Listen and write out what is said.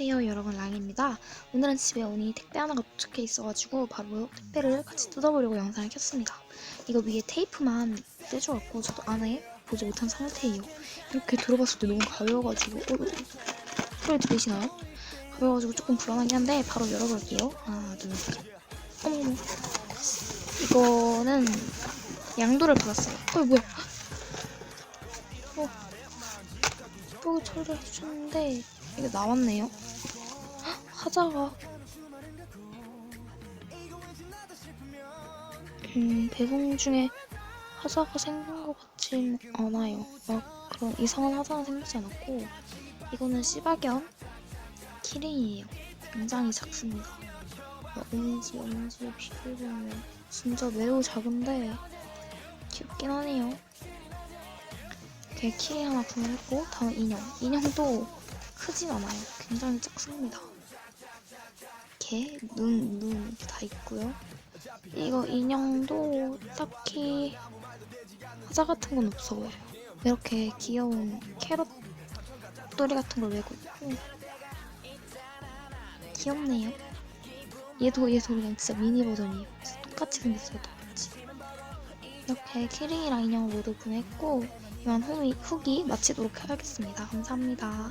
안녕하세요 여러분. 랑입니다. 오늘은 집에 오니 택배 하나가 도착해 있어가지고 바로 택배를 같이 뜯어보려고 영상을 켰습니다. 이거 위에 테이프만 떼줘갖고 저도 안에 보지 못한 상태예요. 이렇게 들어봤을 때 너무 가벼워가지고 어, 어, 소리 들리시나요? 가벼워가지고 조금 불안하긴 한데 바로 열어볼게요. 하나 둘셋. 어머머 이거는 양도를 받았어요. 어 뭐야? 어 예쁘게 처리를 해주셨는데 이게 나왔네요. 헉, 하자가 음 배송 중에 하자가 생긴 것 같진 않아요. 막 그런 이상한 하자는 생기지 않았고 이거는 시바견 키링이에요. 굉장히 작습니다. 엄지 엄지 비교보면 진짜 매우 작은데 귀엽긴 하네요. 이렇게 키링 하나 구매했고 다음 인형. 인형도 크진 않아요. 굉장히 작습니다. 이렇게 눈, 눈 이렇게 다 있고요. 이거 인형도 딱히 화자 같은 건 없어 보여요. 이렇게 귀여운 캐럿 돌이 같은 걸 메고 있고 귀엽네요. 얘도 얘도 그냥 진짜 미니 버전이에요. 똑같이 생겼어요, 똑같이. 이렇게 키링이랑 인형 모두 구매했고 이만 후기, 후기 마치도록 하겠습니다. 감사합니다.